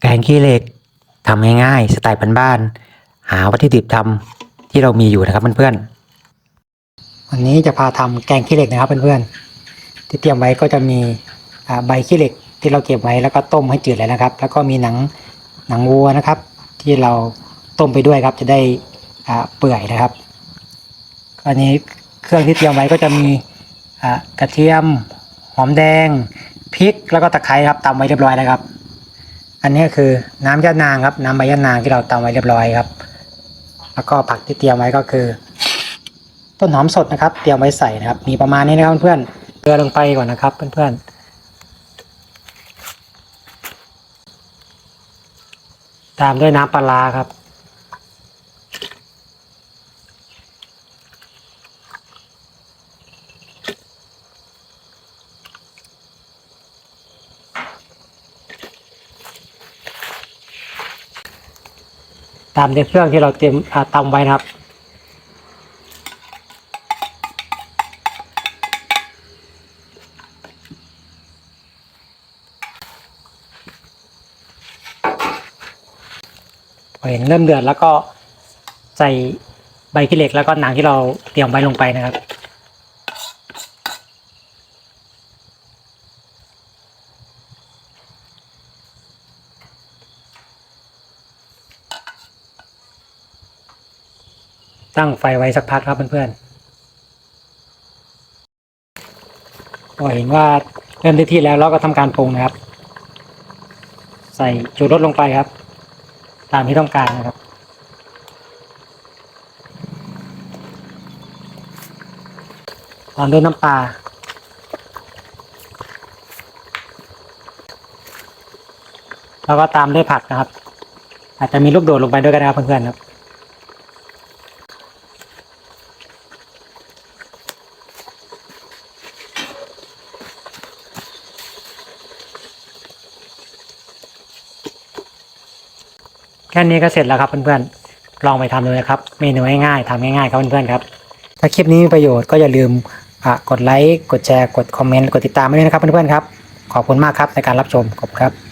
แกงขี้เหล็กทำง่ายๆสไตล์บ้านๆหาวัตถุดิบทำที่เรามีอยู่นะครับเพื่อนๆวันนี้จะพาทำแกงขี้เหล็กนะครับเพื่อนๆที่เตรียมไว้ก็จะมีใบขี้เหล็กที่เราเก็บไว้แล้วก็ต้มให้จืดเลยนะครับ แล้วก็มีหนังหนังวัวนะครับ ที่เราต้มไปด้วยครับจะได้เปื่อยนะครับอันนี้เครื่องที่เตรียมไว้ก็จะมีกระเทียมหอมแดงพริกแล้วก็ตะไคร้ครับตำไว้เรียบร้อยแล้วครับ อันนี้คือน้ำยะนางครับ น้ำใบยะนางที่เราตำไว้เรียบร้อยครับ แล้วก็ผักที่เตรียมไว้ก็คือ ต้นหอมสดนะครับ เตรียมไว้ใส่นะครับ มีประมาณนี้นะครับเพื่อนๆเกลือลงไปก่อนนะครับ เพื่อนๆตามด้วยน้ำปลาครับ ตามในเครื่องที่เราเตรียมตำไว้นะครับ พอเห็นเริ่มเดือดแล้วก็ใส่ใบขี้เหล็กแล้วก็หนังที่เราเตรียมไว้ลงไปนะครับ ตั้งไฟไว้สักพักครับเพื่อนๆพอเห็นว่าเริ่มได้ที่แล้วเราก็ทำการปรุงนะครับ ใส่จูรสลงไปครับ ตามที่ต้องการนะครับตามด้วยน้ำปลาแล้วก็ตามด้วยผักนะครับ อาจจะมีลูกโดดลงไปด้วยกันนะครับเพื่อนๆครับ แค่นี้ก็เสร็จแล้วครับเพื่อนๆ ลองไปทำดูนะครับ เมนูง่ายๆทำง่ายๆครับเพื่อนๆครับ ถ้าคลิปนี้มีประโยชน์ก็อย่าลืมกดไลค์ กดแชร์ กดคอมเมนต์ กดติดตามไว้ด้วยนะครับเพื่อนๆครับ ขอบคุณมากครับในการรับชม ขอบคุณครับ